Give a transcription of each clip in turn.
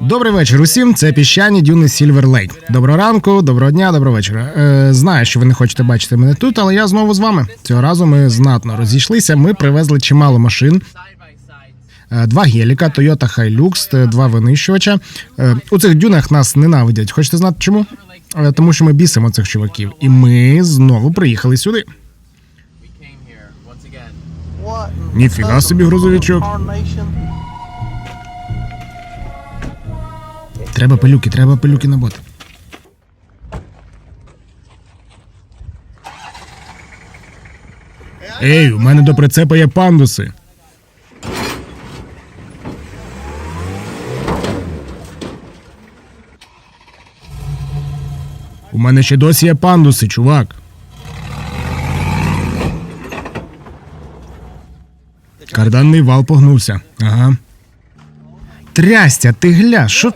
Добрий вечір усім. Це піщані дюни Сільвер Лейк. Доброго ранку, доброго дня, доброго вечора. Е, знаю, що ви не хочете бачити мене тут, але я знову з вами. Цього разу ми знатно розійшлися. Ми привезли чимало машин. Е, Два геліка, Toyota Hilux, е, два винищувача. Е, У цих дюнах нас ненавидять. Хочете знати чому? Тому що ми бісимо цих чуваків. І ми знову приїхали сюди. Ніфіга собі грузовичок. Треба пилюки, треба пилюки на боти. Ей, у мене до прицепа є пандуси. У мене ще досі є пандуси, чувак. Карданний вал погнувся. Ага. Трястя, ти гля, що.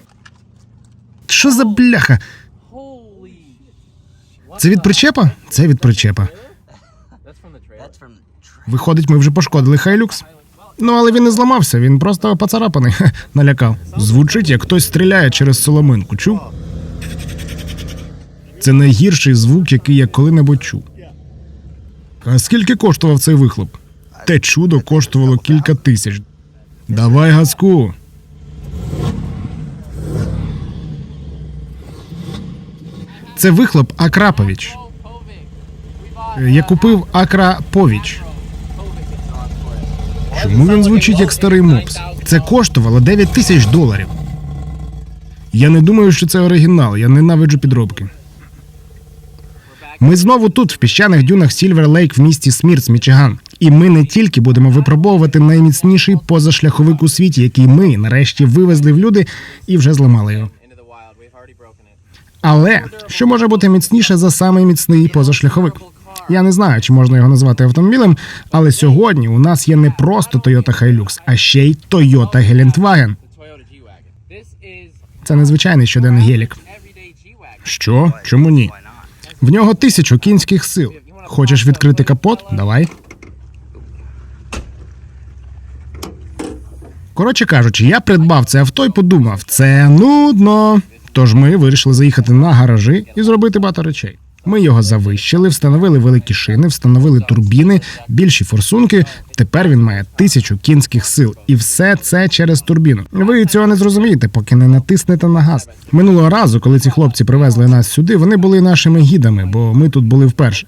Що за бляха? Це від причепа? Це від причепа. Виходить, ми вже пошкодили Хайлюкс. Ну, але він не зламався, він просто поцарапаний, налякав. Звучить, як хтось стріляє через соломинку. Чув? Це найгірший звук, який я коли-небудь чув. А скільки коштував цей вихлоп? Те чудо коштувало кілька тисяч. Давай газку. Це вихлоп Акрапович. Е, Я купив Акрапович. Чому він звучить як старий мопс? Це коштувало 9 тисяч доларів. Я не думаю, що це оригінал. Я ненавиджу підробки. Ми знову тут, в піщаних дюнах Сільвер Лейк в місті Смірц, Мічиган. І ми не тільки будемо випробовувати найміцніший позашляховик у світі, який ми нарешті вивезли в люди і вже зламали його. Але що може бути міцніше за самий міцний позашляховик? Я не знаю, чи можна його назвати автомобілем, але сьогодні у нас є не просто Toyota Hilux, а ще й Toyota is Це незвичайний щоденний гелік. Що? Чому ні? В нього тисячу кінських сил. Хочеш відкрити капот? Давай. Коротше кажучи, я придбав це авто і подумав, це нудно. Тож ми вирішили заїхати на гаражі і зробити багато речей. Ми його завищили, встановили великі шини, встановили турбіни, більші форсунки. Тепер він має тисячу кінських сил, і все це через турбіну. Ви цього не зрозумієте, поки не натиснете на газ. Минулого разу, коли ці хлопці привезли нас сюди, вони були нашими гідами, бо ми тут були вперше.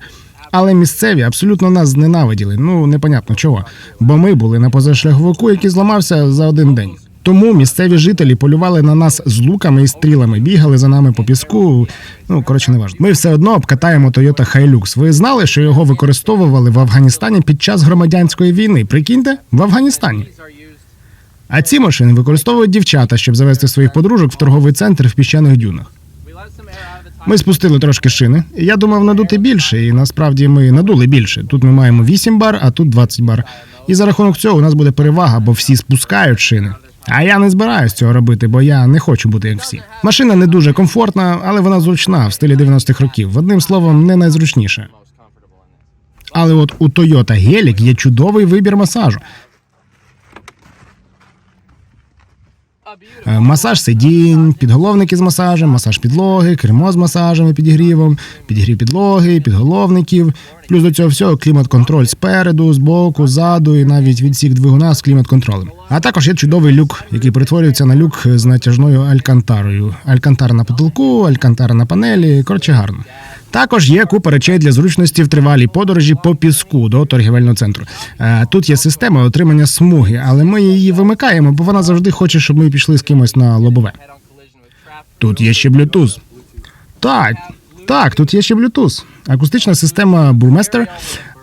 Але місцеві абсолютно нас зненавиділи. Ну непонятно чого. Бо ми були на позашляховику, який зламався за один день. Тому місцеві жителі полювали на нас з луками і стрілами, бігали за нами по піску. Ну коротше, не важливо. Ми все одно обкатаємо Toyota Hilux. Ви знали, що його використовували в Афганістані під час громадянської війни? Прикиньте, в Афганістані. А ці машини використовують дівчата, щоб завести своїх подружок в торговий центр в піщаних дюнах. Ми спустили трошки шини. Я думав надути більше, і насправді ми надули більше. Тут ми маємо 8 бар, а тут 20 бар. І за рахунок цього у нас буде перевага, бо всі спускають шини. А я не збираюсь цього робити, бо я не хочу бути як всі. Машина не дуже комфортна, але вона зручна в стилі 90-х років. Одним словом, не найзручніше. Але от у Toyota Гелік є чудовий вибір масажу. Масаж сидінь, підголовники з масажем, масаж підлоги, кермо з масажем і підігрівом, підігрів підлоги, підголовників. Плюс до цього всього клімат-контроль спереду, збоку, ззаду і навіть відсік двигуна з клімат-контролем. А також є чудовий люк, який перетворюється на люк з натяжною алькантарою. Алькантара на потолку, алькантара на панелі. Коротше, гарно. Також є купа речей для зручності в тривалій подорожі по піску до торгівельного центру. Е, Тут є система отримання смуги, але ми її вимикаємо, бо вона завжди хоче, щоб ми пішли з кимось на лобове. Тут є ще блютуз. Так, так, тут є ще Bluetooth. Акустична система Burmester.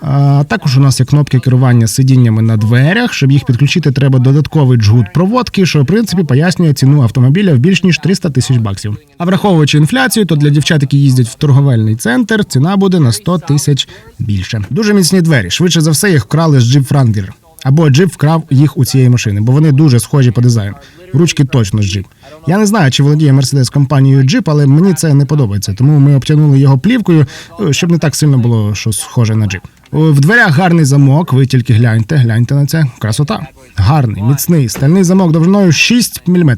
А також у нас є кнопки керування сидіннями на дверях. Щоб їх підключити, треба додатковий джгут проводки, що в принципі пояснює ціну автомобіля в більш ніж 300 тисяч баксів. А враховуючи інфляцію, то для дівчат, які їздять в торговельний центр, ціна буде на 100 тисяч більше. Дуже міцні двері. Швидше за все, їх вкрали з Jeep Wrangler. Або Jeep вкрав їх у цієї машини, бо вони дуже схожі по дизайну. Ручки точно з. Я не знаю, чи володіє Мерседес компанією Jeep, але мені це не подобається. Тому ми обтянули його плівкою, е, щоб не так сильно було що схоже на Jeep. В дверях гарний замок. Ви тільки гляньте, гляньте на це. Красота. Гарний, міцний, стальний замок довжиною 6 мм.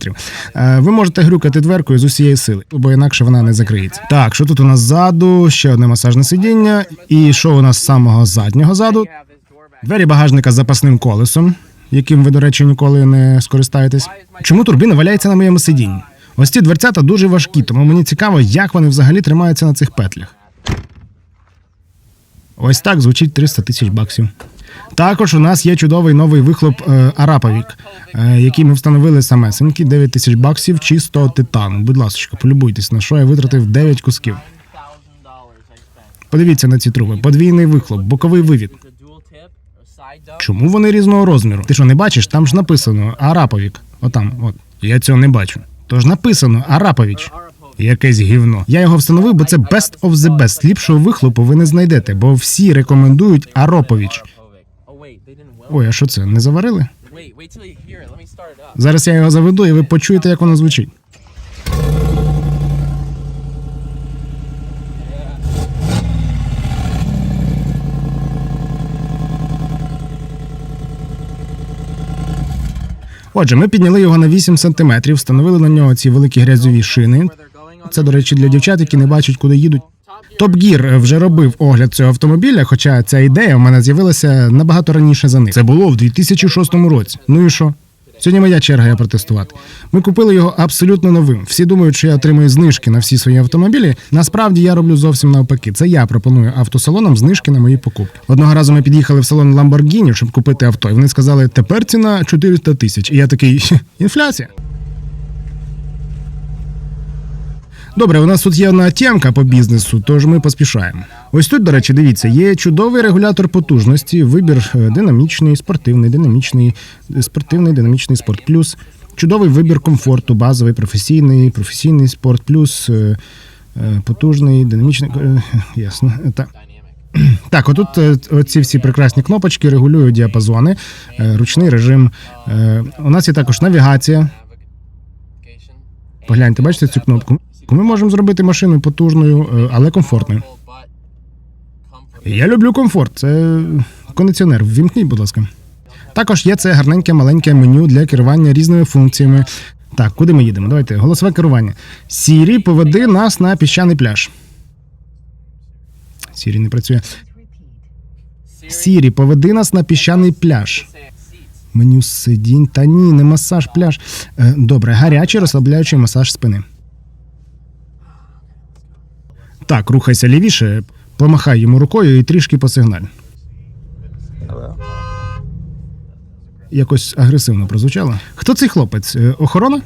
Ви можете грюкати дверкою з усієї сили, бо інакше вона не закриється. Так, що тут у нас ззаду? Ще одне масажне сидіння. І що у нас з самого заднього заду? Двері багажника з запасним колесом, яким ви, до речі, ніколи не скористаєтесь. Чому турбіна валяється на моєму сидінні? Ось ці дверцята дуже важкі, тому мені цікаво, як вони взагалі тримаються на цих петлях. Ось так звучить 300 тисяч баксів. Також у нас є чудовий новий вихлоп е, Араповік, е, який ми встановили самесенькі 9 тисяч баксів чистого титану. Будь ласка, полюбуйтесь, на що я витратив 9 кусків. Подивіться на ці труби. Подвійний вихлоп, боковий вивід. Чому вони різного розміру? Ти що не бачиш? Там ж написано Араповік. Отам, от. Я цього не бачу. Тож написано Араповіч. Якесь гівно. Я його встановив, бо це best of the best. Ліпшого вихлопу ви не знайдете, бо всі рекомендують weld. Ой, а що це? Не заварили? Зараз я його заведу, і ви почуєте, як воно звучить. Отже, ми підняли його на 8 сантиметрів, встановили на нього ці великі грязові шини. Це, до речі, для дівчат, які не бачать, куди їдуть. Топ Гір вже робив огляд цього автомобіля, хоча ця ідея в мене з'явилася набагато раніше за них. Це було в 2006 році. Ну і що? Сьогодні моя черга я протестувати. Ми купили його абсолютно новим. Всі думають, що я отримую знижки на всі свої автомобілі. Насправді я роблю зовсім навпаки. Це я пропоную автосалонам знижки на мої покупки. Одного разу ми під'їхали в салон Lamborghini, щоб купити авто, і вони сказали, тепер ціна 400 тисяч. І я такий інфляція. Добре, у нас тут є одна тємка по бізнесу, тож ми поспішаємо. Ось тут, до речі, дивіться, є чудовий регулятор потужності, вибір е, динамічний, спортивний, динамічний, спортивний, динамічний спорт плюс. Чудовий вибір комфорту, базовий, професійний, професійний спорт плюс, е, е, потужний, динамічний. Ясно. Так. Так, отут оці всі прекрасні кнопочки регулюють діапазони, ручний режим. У нас є також навігація. Погляньте, бачите цю кнопку? Ми можемо зробити машину потужною, але комфортною. Я люблю комфорт. Це кондиціонер. Ввімкніть, будь ласка. Також є це гарненьке маленьке меню для керування різними функціями. Так, куди ми їдемо? Давайте голосове керування. Сірі, поведи нас на піщаний пляж. Сірі не працює. Сірі, поведи нас на піщаний пляж. Меню сидінь. Та ні, не масаж пляж. Е, Добре, гарячий розслабляючий масаж спини. Так, рухайся лівіше, помахай йому рукою і трішки посигналь. Якось агресивно прозвучало. Хто цей хлопець? Е, Охорона?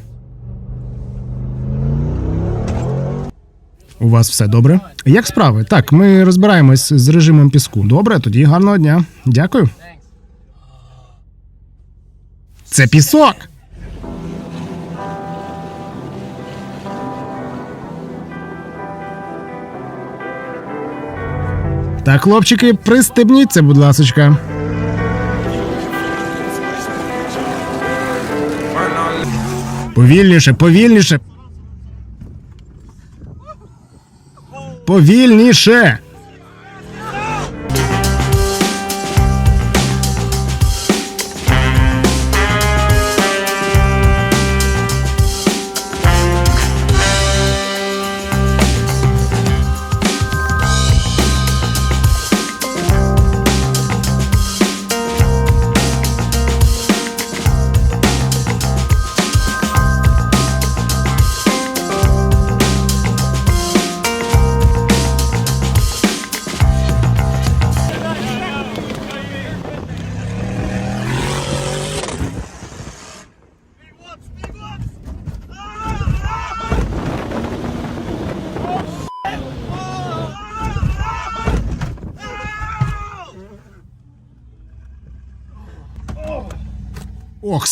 У вас все добре? Як справи? Так, ми розбираємось з режимом піску. Добре, тоді гарного дня. Дякую. Це пісок. Так, хлопчики, пристебніться, будь ласочка. Повільніше, повільніше. Повільніше.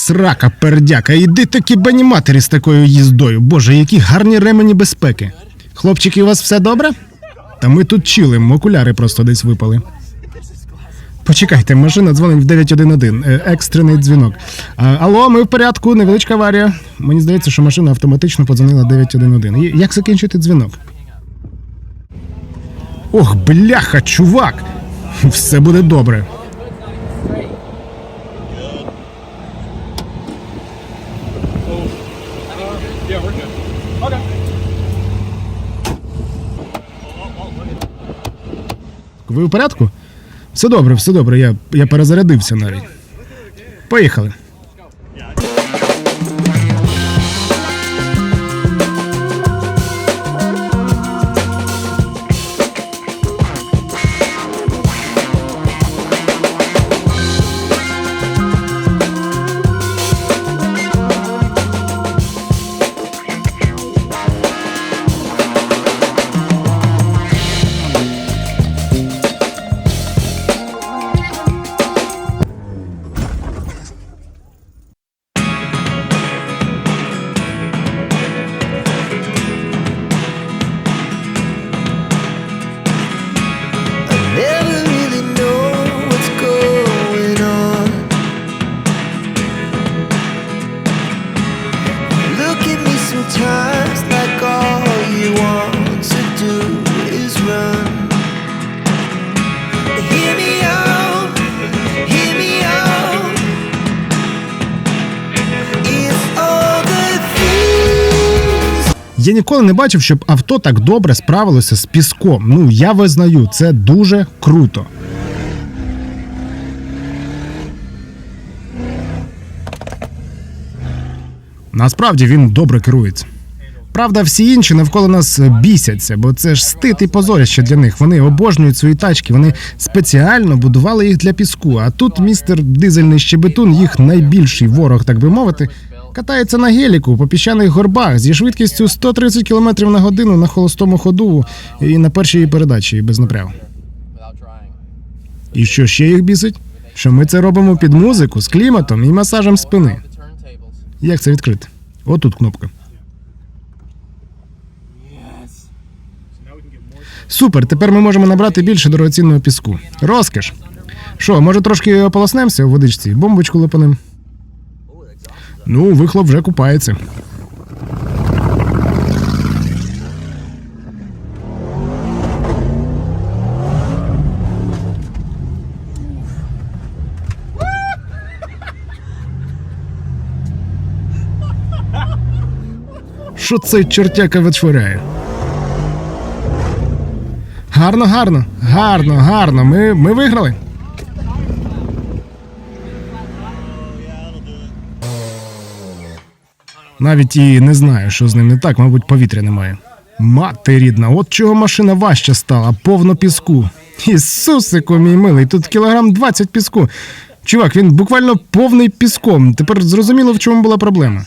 Срака, пердяка, іди таки бані матері з такою їздою. Боже, які гарні ремені безпеки. Хлопчики, у вас все добре? Та ми тут чилим, окуляри просто десь випали. Почекайте, машина дзвонить в 911, е, екстрений дзвінок. А, алло, ми в порядку, невеличка аварія. Мені здається, що машина автоматично подзвонила 911. Як закінчити дзвінок? Ох, бляха, чувак! Все буде добре. Ви в порядку? Все добре, все добре. Я, я перезарядився навіть. Поїхали. Я ніколи не бачив, щоб авто так добре справилося з піском. Ну, я визнаю, це дуже круто. Насправді він добре керується. Правда, всі інші навколо нас бісяться, бо це ж стид і позорище для них. Вони обожнюють свої тачки, вони спеціально будували їх для піску. А тут містер дизельний щебетун, їх найбільший ворог, так би мовити, катається на геліку по піщаних горбах зі швидкістю 130 км на годину на холостому ходу і на першій передачі без напрягу. І що ще їх бісить? Що ми це робимо під музику з кліматом і масажем спини. Як це відкрити? Отут кнопка. Супер, тепер ми можемо набрати більше дорогоцінного піску. Розкіш. Що, може трошки ополоснемося у водичці, бомбочку лопанем? Ну, вихлоп вже купається. Що цей чортяка витворяє? Гарно, гарно, гарно, гарно. Ми, ми виграли. Навіть і не знаю, що з ним не так, мабуть, повітря немає. Мати рідна, от чого машина важча стала, повно піску. Ісусику, мій милий, тут кілограм 20 піску. Чувак, він буквально повний піском. Тепер зрозуміло, в чому була проблема.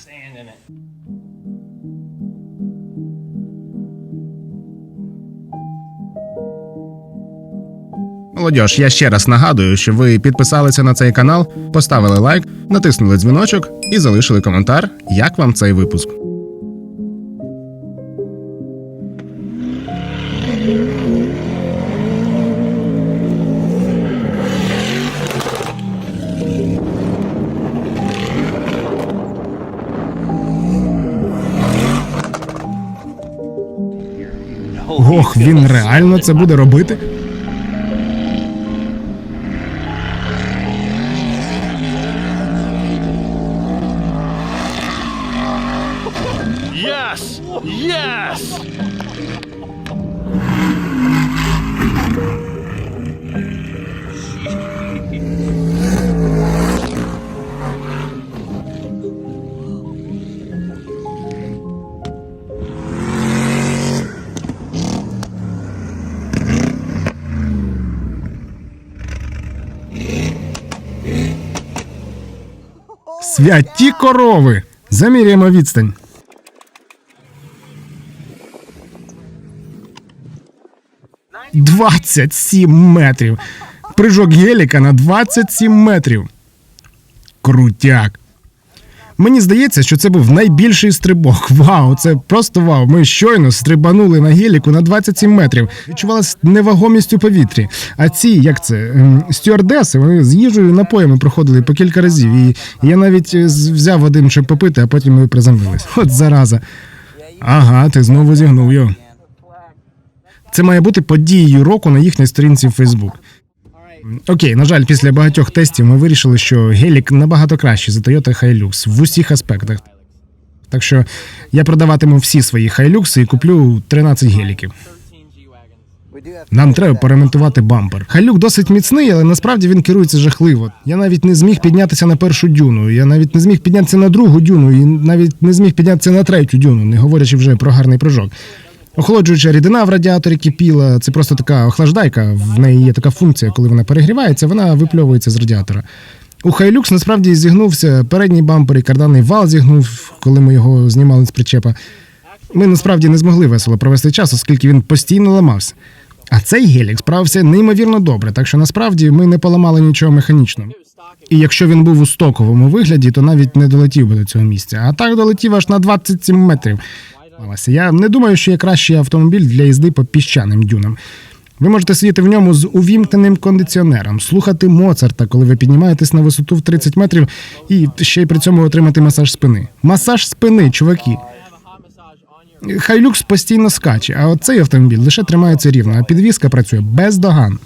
Молодіж, я ще раз нагадую, що ви підписалися на цей канал, поставили лайк, натиснули дзвіночок і залишили коментар, як вам цей випуск. Ох, він реально це буде робити? Святі корови! Заміряємо відстань. Двадцять сім метрів. Прыжок геліка на 27 метрів. Крутяк. Мені здається, що це був найбільший стрибок. Вау, це просто вау. Ми щойно стрибанули на геліку на 27 метрів. Відчувалась невагомість у повітрі. А ці, як це, ем, стюардеси, вони з їжею напоями проходили по кілька разів. І я навіть е, взяв один, щоб попити, а потім ми приземлились. От зараза. Ага, ти знову зігнув його. Це має бути подією року на їхній сторінці в Фейсбук. Окей, на жаль, після багатьох тестів ми вирішили, що гелік набагато кращий за Toyota Hilux в усіх аспектах. Так що я продаватиму всі свої хайлюкси і куплю 13 геліків. 13 Нам треба поремонтувати бампер. Хайлюк досить міцний, але насправді він керується жахливо. Я навіть не зміг піднятися на першу дюну. Я навіть не зміг піднятися на другу дюну, і навіть не зміг піднятися на третю дюну, не говорячи вже про гарний прыжок. Охолоджуюча рідина в радіаторі кипіла. Це просто така охлаждайка. В неї є така функція, коли вона перегрівається, вона випльовується з радіатора. У Хайлюкс насправді зігнувся передній бампер і карданний вал зігнув, коли ми його знімали з причепа. Ми насправді не змогли весело провести час, оскільки він постійно ламався. А цей гелік справився неймовірно добре, так що насправді ми не поламали нічого механічного. І якщо він був у стоковому вигляді, то навіть не долетів би до цього місця. А так долетів аж на 27 метрів. Я не думаю, що є кращий автомобіль для їзди по піщаним дюнам. Ви можете сидіти в ньому з увімкненим кондиціонером, слухати Моцарта, коли ви піднімаєтесь на висоту в 30 метрів, і ще й при цьому отримати масаж спини. Масаж спини, чуваки. Хайлюкс постійно скаче, а от цей автомобіль лише тримається рівно, а підвізка працює бездоганно.